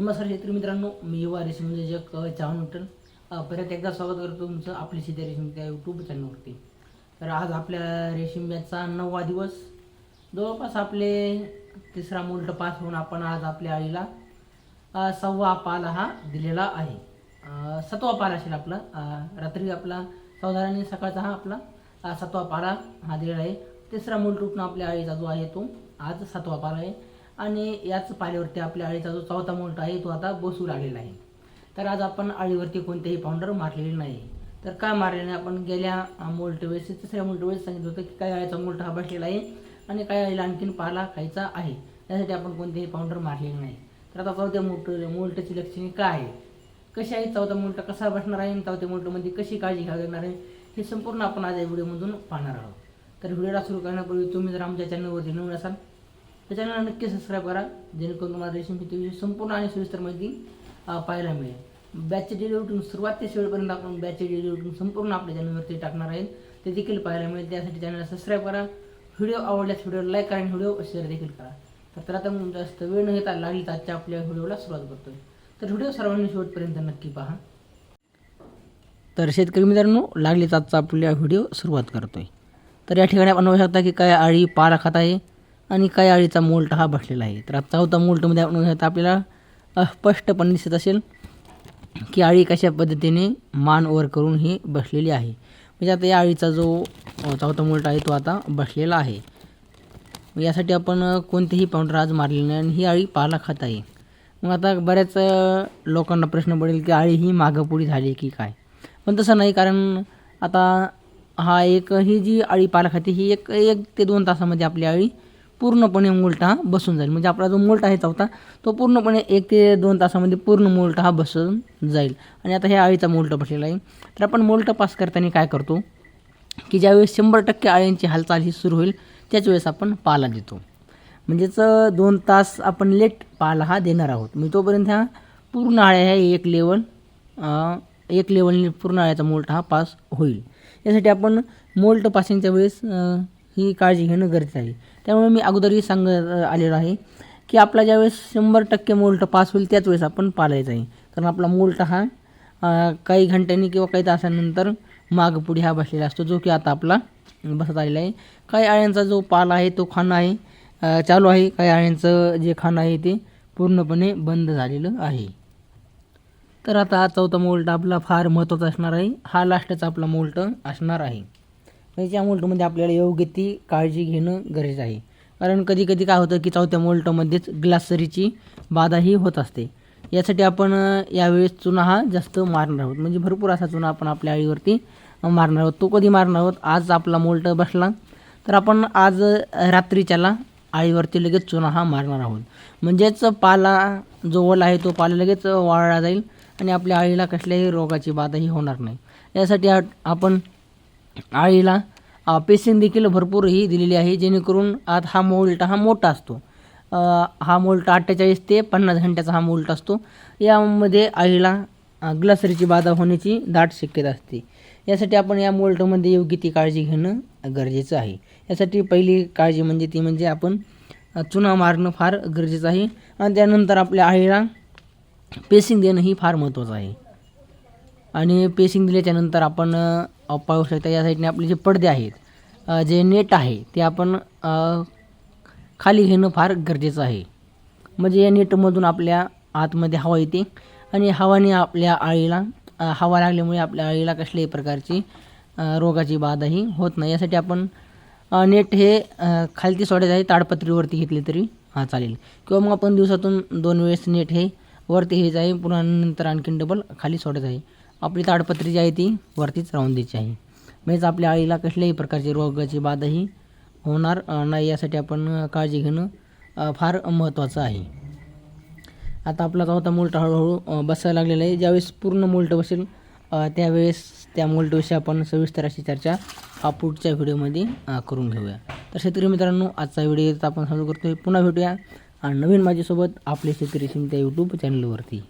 नमस्कार शेतकरी मित्रांनो मी युवा रेशीम म्हणजे जग अ, परत एकदा स्वागत करतो तुमचं आपली सीता रेशीम त्या यूट्यूब चॅनलवरती तर आज आपल्या रेशीम बॅचचा नववा दिवस. जवळपास आपले तिसरा मुलट पास होऊन आपण आज आपल्या आईला सव्वा पाला हा दिलेला आहे. सतवा सातवा पाला असेल आपला. रात्री आपला साधारण सकाळचा हा आपला सातवा पाला हा दिलेला आहे. तिसरा मुलट उठणं आपल्या आईचा जो आहे तो आज सातवा पाला आहे. आणि याच पाल्यावरती आपल्या आळीचा जो चौथा मोठा आहे तो आता बसू लागलेला आहे. तर आज आपण आळीवरती कोणतेही पावडर मारलेले नाही. तर काय मारले नाही? आपण गेल्या मोल्ट वेळेस तिसऱ्या मोल्ट वेळेस सांगितलं होतं की काय आळीचा मोल्ट हा बसलेला आहे आणि काय अळीला आणखीन पाला खायचा आहे. त्यासाठी आपण कोणतेही पावडर मारलेले नाही. तर आता चौथ्या मोल्ट मोल्टची लक्षणे काय आहे कशी आहे? चौथा मोल्ट कसा बसणार आहे? आणि चौथ्या मोल्टमध्ये कशी काळजी घ्यावी लागणार आहे? हे संपूर्ण आपण आज या व्हिडिओमधून पाहणार आहोत. तर व्हिडिओला सुरू करण्यापूर्वी तुम्ही जर आमच्या चॅनलवरती नवीन असाल तर चॅनलला नक्की सबस्क्राईब करा जेणेकरून तुम्हाला रेशीम शेतीविषयी संपूर्ण आणि सविस्तर माहिती पाहायला मिळेल. बॅचचे डेली उठून सुरुवात ते शेवटपर्यंत आपण बॅचचे डेली उठून संपूर्ण आपल्या चॅनलवरती टाकणार आहेत ते देखील पाहायला मिळेल. त्यासाठी चॅनलला सबस्क्राईब करा. व्हिडिओ आवडल्यास व्हिडिओ लाईक करा आणि व्हिडिओ शेअर देखील करा. तर तर आता मग जास्त वेळ न घेता लागली तर आजच्या आपल्या व्हिडिओला सुरुवात करतोय. तर व्हिडिओ सर्वांनी शेवटपर्यंत नक्की पहा. तर शेतकरी मित्रांनो लागलीच आजचा आपल्या व्हिडिओ सुरुवात करतोय. तर या ठिकाणी आपण बघू शकता की काय आळी पाला खात आहे. आणि काय अळीचा मोल्ट हा बसलेला आहे. तर आता चौथा मोल्टमध्ये आपण बघू आपल्याला स्पष्टपणे दिसत असेल की आळी कशा पद्धतीने मान वर करून ही बसलेली आहे. म्हणजे आता या आळीचा जो चौथा मोल्ट आहे तो आता बसलेला आहे. मग यासाठी आपण कोणतेही पावडर आज मारलेले नाही आणि ही आळी पाला खात आहे. मग आता बऱ्याच लोकांना प्रश्न पडेल की आळी ही मागं पुढी झाली की काय? पण तसं नाही कारण आता हा एक ही जी आळी पाला खाते ही एक एक ते दोन तासामध्ये आपली आळी पूर्णपणे मोल्ट हा बसून जाईल. म्हणजे आपला जो मोल्ट आहे चौथा तो पूर्णपणे एक ते दोन तासामध्ये पूर्ण मोल्ट हा बसून जाईल. आणि आता ह्या आळीचा मोल्ट बसलेला आहे. तर आपण मोल्ट पास करताना काय करतो? की ज्यावेळेस शंभर टक्के आळ्यांची हालचाल ही सुरू होईल त्याच वेळेस आपण पाला देतो. म्हणजेच दोन तास आपण लेट पाला हा देणार आहोत. म्हणजे तोपर्यंत ह्या पूर्ण आळ्या ह्या एक लेवल एक लेवलने पूर्ण आळ्याचा मोल्ट हा पास होईल. यासाठी आपण मोल्ट पासिंगच्या वेळेस ही काळजी घेणं गरजेचं आहे. त्यामुळे मी अगोदरही सांगत आलेलो आहे की आपला ज्यावेळेस शंभर टक्के मोल्ट पास होईल त्याच वेळेस आपण पालायचा आहे. कारण आपला मोल्ट हा काही घंट्यांनी किंवा काही तासानंतर मागपुढे हा बसलेला असतो जो की आता आपला बसत आलेला आहे. काही आळ्यांचा जो पाला आहे तो खाणं आहे चालू आहे. काही आळ्यांचं जे खाणं आहे ते पूर्णपणे बंद झालेलं आहे. तर आता हा चौथा मोल्ट आपला फार महत्त्वाचा असणार आहे. हा लास्टचा आपला मोल्ट असणार आहे. म्हणजे या मोल्टमध्ये आपल्याला योग्य ती काळजी घेणं गरजेचं आहे. कारण कधी कधी काय होतं की चौथ्या मोल्टमध्येच ग्लासरीची बाधाही होत असते. यासाठी आपण यावेळेस चुना हा जास्त मारणार आहोत. म्हणजे भरपूर असा चुना आपण आपल्या आळीवरती मारणार आहोत. तो कधी मारणार आहोत? आज आपला मोल्ट बसला तर आपण आज रात्रीच्याला आळीवरती लगेच चुना हा मारणार आहोत. म्हणजेच पाला जो ओला आहे तो पाला लगेच वाळला जाईल आणि आपल्या आळीला कसल्याही रोगाची बाधाही होणार नाही. यासाठी आपण आळीला पेसिंग देखील भरपूर ही दिलेली आहे जेणेकरून आत हा मोल्ट हा मोठा असतो. हा मोल्ट अठ्ठेचाळीस ते पन्नास घंट्याचा हा मोल्ट असतो. यामध्ये आळीला ग्लासरीची बाधा होण्याची दाट शक्यता असते. यासाठी आपण या मोल्टमध्ये योग्य ती काळजी घेणं गरजेचं आहे. यासाठी पहिली काळजी म्हणजे ती म्हणजे आपण चुना मारणं फार गरजेचं आहे. आणि त्यानंतर आपल्या आळीला पेसिंग देणं ही फार महत्त्वाचं आहे. आणि पेसिंग दिल्याच्यानंतर आपण पाहू शकता या साईडने आपले जे पडदे आहेत जे नेट आहे ते आपण खाली घेणं फार गरजेचं आहे. म्हणजे या नेटमधून आपल्या आतमध्ये हवा येते आणि हवाने आपल्या आळीला हवा लागल्यामुळे आपल्या आळीला कसल्याही प्रकारची रोगाची बाधाही होत नाही. यासाठी आपण नेट हे खालती सोडायचं आहे ताडपत्रीवरती घेतले तरी हां चालेल. किंवा मग आपण दिवसातून दोन वेळेस नेट हे वरती घ्यायचं आहे पुन्हा नंतर आणखीन डबल खाली सोडायचं आहे. आपली ताडपत्री जी आहे ती वरतीच राहून द्यायची आहे. म्हणजेच आपल्या आळीला कसल्याही प्रकारची रोगाची बाधाही होणार नाही यासाठी आपण काळजी घेणं फार महत्त्वाचं आहे. आता आपला चौथा मुलटा हळूहळू बसायला लागलेला आहे. ज्यावेळेस पूर्ण मुलटं बसेल त्यावेळेस त्या मुलटविषयी आपण सविस्तर अशी चर्चा हा पुढच्या व्हिडिओमध्ये करून घेऊया. तर शेतकरी मित्रांनो आजचा व्हिडिओ आपण चालू करतोय. पुन्हा भेटूया. आणि नवीन माझ्यासोबत आपले शेतकरी त्या यूट्यूब चॅनलवरती